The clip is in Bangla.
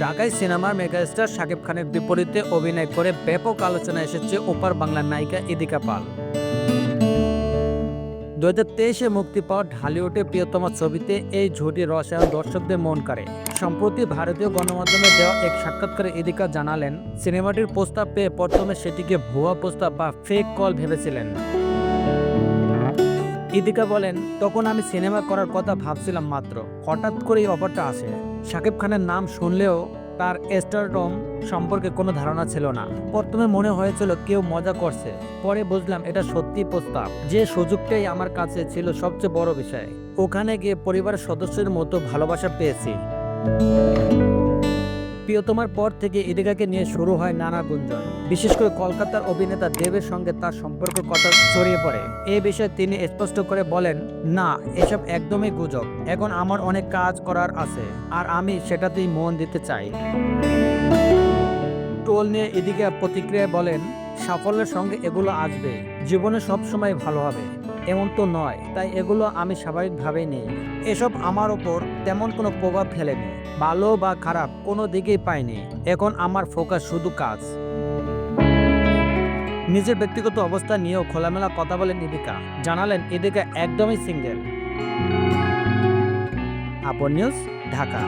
ঢাকায় সিনেমার মেগাস্টার শাকিব খানের বিপরীতে অভিনয় করে ব্যাপক আলোচনা এসেছে ওপার বাংলার নায়িকা ইদিকা পাল। দু হাজার তেইশে মুক্তি পাওয়া ঢালিউডের প্রিয়তম ছবিতে এই ঝুটি রসায়ন দর্শকদের মন কাড়ে। সম্প্রতি ভারতীয় গণমাধ্যমে দেওয়া এক সাক্ষাৎকারে ইদিকা জানালেন, সিনেমাটির প্রস্তাব পেয়ে প্রথমে সেটিকে ভুয়া প্রস্তাব বা ফেক কল ভেবেছিলেন। ইদিকা বলেন, তখন আমি সিনেমা করার কথা ভাবছিলাম মাত্র। হঠাৎ করে এই অফারটা আসে। শাকিব খানের নাম শুনলেও তার স্টারডম সম্পর্কে কোনো ধারণা ছিল না। প্রথমে মনে হয়েছিল কেউ মজা করছে। পরে বুঝলাম এটা সত্যি প্রস্তাব। যে সুযোগটাই আমার কাছে ছিল সবচেয়ে বড় বিষয়। ওখানে গিয়ে পরিবারের সদস্যের মতো ভালোবাসা পেয়েছি। প্রিয়তমার পর থেকে ইদিকাকে নিয়ে শুরু হয় নানা গুঞ্জন। বিশেষ করে কলকাতার অভিনেতা দেবের সঙ্গে তার সম্পর্কের কথা ছড়িয়ে পড়ে এই বিষয়ে তিনি স্পষ্ট করে বলেন, না, এসব একদমই গুজব। এখন আমার অনেক কাজ করার আছে, আর আমি সেটাতেই মন দিতে চাই। টোল নিয়ে এদিকে প্রতিক্রিয়ায় বলেন, সাফল্যের সঙ্গে এগুলো আসবে। জীবনে সবসময় ভালো হবে। এমন তো নয়, তাই এগুলো আমি স্বাভাবিকভাবেই নেই। এসব আমার ওপর তেমন কোনো প্রভাব ফেলেনি, ভালো বা খারাপ, কোনো দিকেই পাইনি এখন আমার ফোকাস শুধু কাজ। নিজের ব্যক্তিগত অবস্থা নিয়েও খোলামেলা কথা বলেন ইদিকা জানালেন ইদিকা একদমই সিঙ্গেল। আপন নিউজ, ঢাকা।